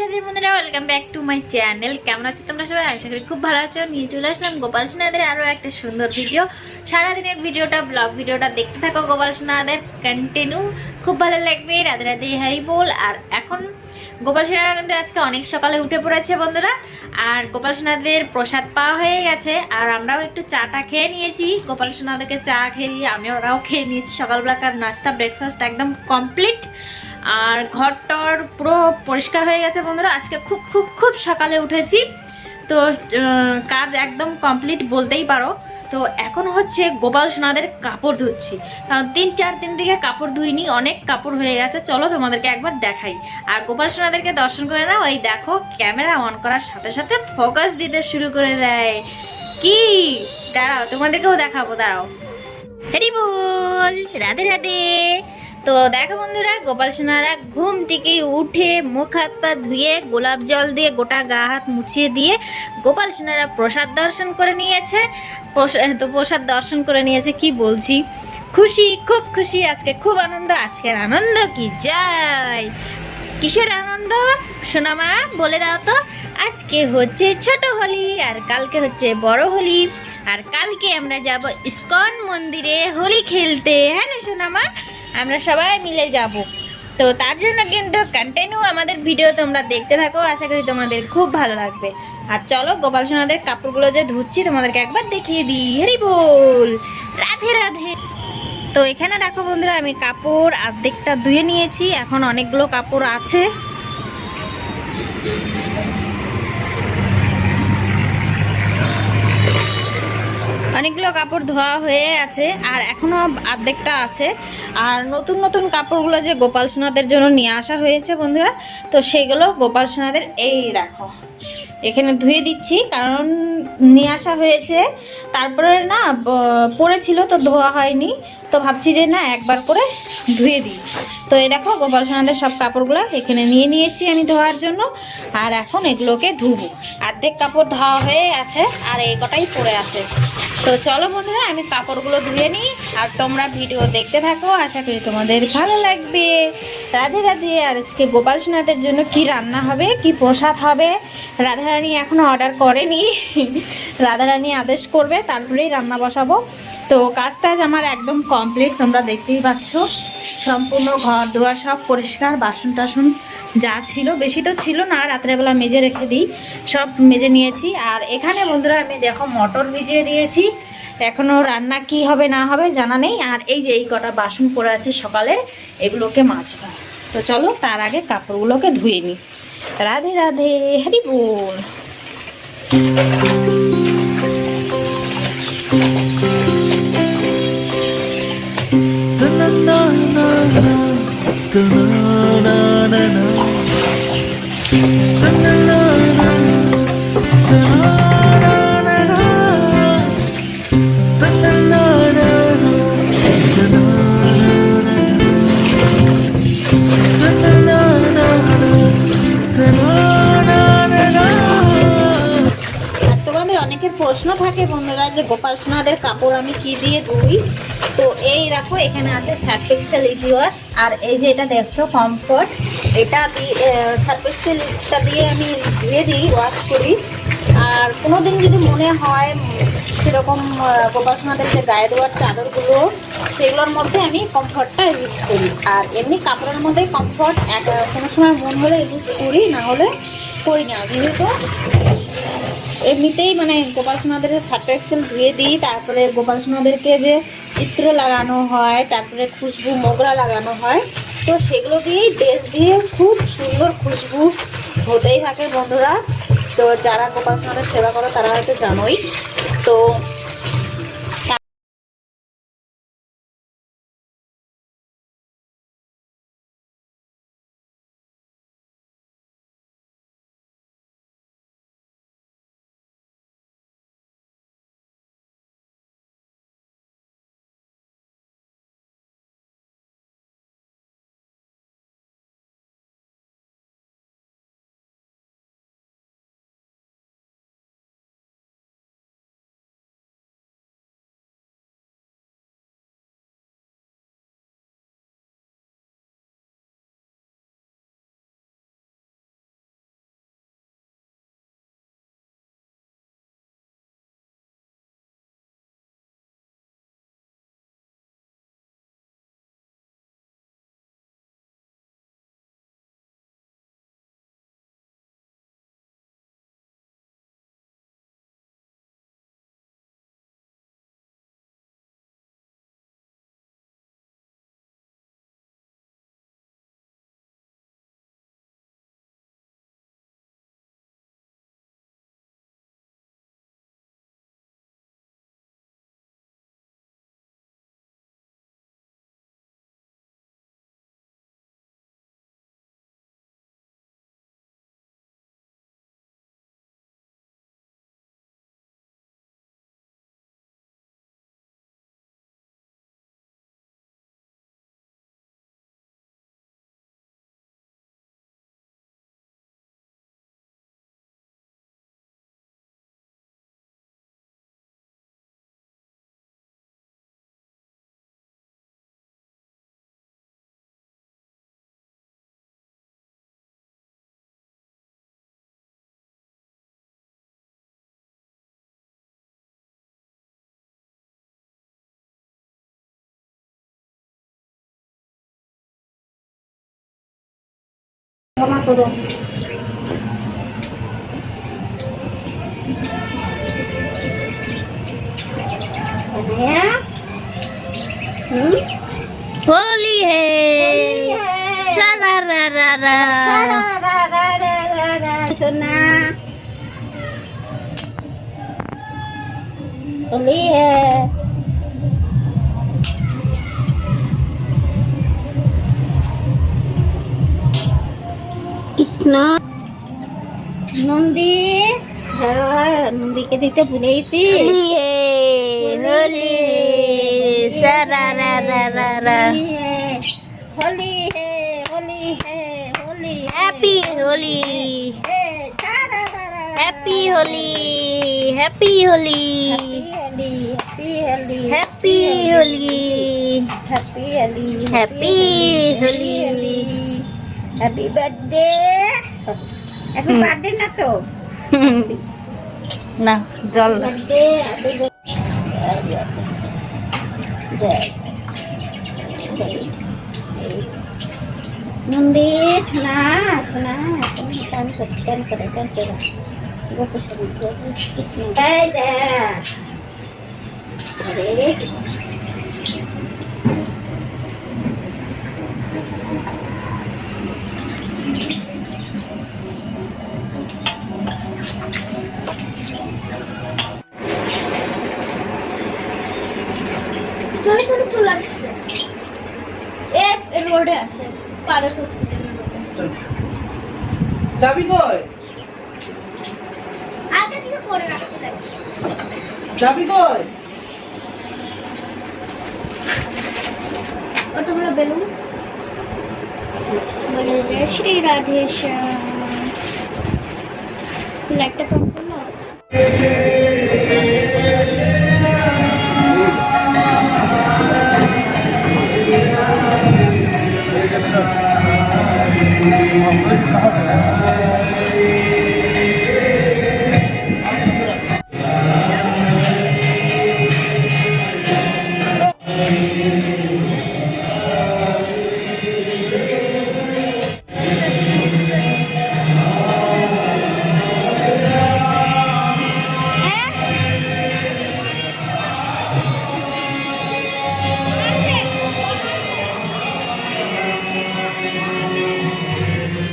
রাধে বন্ধুরা welcome back to my channel কেমন আছো তোমরা সবাই? আশা করি খুব ভালো আছো। নিয়ে চলে আসলাম গোপাল সোনাদের আরও একটা সুন্দর ভিডিও সারাদিনের ভিডিওটা ব্লগ ভিডিওটা দেখতে থাকো গোপাল সোনাদের। কন্টিনিউ খুব ভালো লাগবে। রাধে রাধে, হাই বল। আর এখন গোপাল সোনারা কিন্তু আজকে অনেক সকালে উঠে পড়েছে বন্ধুরা। আর গোপাল সোনাদের প্রসাদ পাওয়া হয়ে গেছে। আর আমরাও একটু চাটা খেয়ে নিয়েছি। গোপাল সোনাদেরকে চা খেয়ে আমি ওরাও খেয়ে নিয়েছি। সকালবেলাকার নাস্তা ব্রেকফাস্ট একদম কমপ্লিট আর ঘরটর পুরো পরিষ্কার হয়ে গেছে বন্ধুরা। আজকে খুব খুব খুব সকালে উঠেছি। তো কাজ একদম কমপ্লিট বলতেই পারো। তো এখন হচ্ছে গোপাল সোনাদের কাপড় ধুচ্ছি। কারণ তিন, চার দিন থেকে কাপড় ধুইনি, অনেক কাপড় হয়ে গেছে। চলো তোমাদেরকে একবার দেখাই। আর গোপাল সোনাদেরকে দর্শন করে নাও। এই দেখো, ক্যামেরা অন করার সাথে সাথে ফোকাস দিতে শুরু করে দেয়। কি? দাঁড়াও, তোমাদেরকেও দেখাবো, দাঁড়াও। হরি বল, রাধে রাধে। তো দেখো বন্ধুরা, গোপাল সোনারা ঘুম থেকে উঠে মুখ হাত পা ধুয়ে গোলাপ জল দিয়ে গোটা গা হাত মুছিয়ে দিয়ে গোপাল সোনারা প্রসাদ দর্শন করে নিয়েছে। তো প্রসাদ দর্শন করে নিয়েছে, কি বলছি? খুশি, খুব খুশি, আজকে খুব আনন্দ, আজকের আনন্দ কি যাই কিসের আনন্দ? সোনামা বলে দাও তো, আজকে হচ্ছে ছোট হোলি, আর কালকে হচ্ছে বড় হোলি, আর কালকে আমরা যাব ইস্কন মন্দিরে হোলি খেলতে হ্যাঁ না সোনামা আমরা সবাই মিলে যাব। তো তার জন্য কিন্তু কন্টিনিউ আমাদের ভিডিও তোমরা দেখতে থাকো। আশা করি তোমাদের খুব ভালো লাগবে। আর চলো, গোপাল সোনাদের কাপড়গুলো যে ধুচ্ছি, তোমাদেরকে একবার দেখিয়ে দিই। হরি বল! রাধে রাধে! তো এখানে দেখো বন্ধুরা, আমি কাপড় অর্ধেকটা ধুয়ে নিয়েছি। এখন অনেকগুলো কাপড় আছে। অনেকগুলো কাপড় ধোয়া হয়ে আছে আর এখনও আর্ধেকটা আছে। আর নতুন নতুন কাপড়গুলো যে গোপাল সোনাদের জন্য নিয়ে আসা হয়েছে বন্ধুরা, তো সেগুলো গোপাল সোনাদের, এই দেখো। এখানে ধুয়ে দিচ্ছি, কারণ নিয়ে আসা হয়েছে। তারপরে না পড়েছিল তো ধোয়া হয়নি, তো ভাবছি যে না, একবার করে ধুয়ে দিই। তো এই দেখো, গোপাল সোনাদের সব কাপড়গুলো এখানে নিয়ে নিয়েছি আমি ধোয়ার জন্য, আর এখন এগুলোকে ধুবো। অর্ধেক কাপড় ধোয়া হয়ে আছে আর এই কটাই পড়ে আছে। তো চলো বন্ধুরা, আমি কাপড়গুলো ধুয়ে নিই, আর তোমরা ভিডিও দেখতে থাকো, আশা করি তোমাদের ভালো লাগবে। রাধে রাধে, আর আজকে গোপাল সোনাদের জন্য কি রান্না হবে, কি প্রসাদ হবে রাধারানী এখনও অর্ডার করেনি। রাধারানী আদেশ করবে, তারপরেই রান্না বসাবো। তো কাজ টাজ আমার একদম কমপ্লিট তোমরা দেখতেই পাচ্ছ। সম্পূর্ণ ঘর দুয়ার সব পরিষ্কার, বাসন টাসন যা ছিল। বেশি তো ছিল না, রাত্রেবেলা মেজে রেখে দিই। সব মেজে নিয়েছি। আর এখানে বন্ধুরা, আমি দেখো মটর ভিজিয়ে দিয়েছি। এখনও রান্না কি হবে, না হবে জানা নেই। আর এই যে এই কটা বাসন পড়ে আছে সকালে, এগুলোকে মাছবো তো চলো, তার আগে কাপড়গুলোকে ধুয়ে নিই। রাধে রাধে হরি Thank আর প্রশ্ন থাকে বন্ধুরা যে গোপাল সোনাদের কাপড় আমি কি দিয়ে ধুই? তো এই দেখো, এখানে আছে সার্ফেক্সেল ইজি ওয়াশ আর এই যে এটা দেখছ কমফর্ট এটা সার্ফেক্সেলটা দিয়ে আমি ধুয়ে দিই ওয়াশ করি। আর কোনো দিন যদি মনে হয় সেরকম গোপাল সোনাদের যে গায়ে দেওয়ার চাদরগুলো, সেগুলোর মধ্যে আমি কমফর্টটা ইউজ করি। আর এমনি কাপড়ের মধ্যে কমফর্ট এক, কোনো সময় মন হলে ইউজ করি, না হলে করি না। যেহেতু এমনিতেই মানে গোপাল সোনাদের সার্ফ এক্সেল ধুয়ে দিই, তারপরে গোপাল সোনাদেরকে যে চিত্র লাগানো হয়, তারপরে খুশবু, মোগরা লাগানো হয়, তো সেগুলো দিয়েই ড্রেস দিয়ে খুব সুন্দর খুশবু হতেই থাকে বন্ধুরা। তো যারা গোপাল সোনাদের সেবা করো, তারা হয়তো জানোই। তো করো होली है सारा रा रा रा सुना होली है না। নন্দী নন্দীকে দিতে ভুলে গেছি হোলি হ্যাঁ, সারা রা রা রা রা হোলি। হে হোলি হে Holi happy Holi. Happy Holi. Happy Holi happy Holi. Happy Holi. Happy Holi. Happy birthday. এখন বার্থডে না তো? না আসছে এক রোডে আসে পারস হসপিটালের রোডে। চাবি কই? আগে থেকে করে রাখতে লাগে। চাবি কই? ও তোমরা বেলুন? বলে যে Shri Radhe Uma coisa que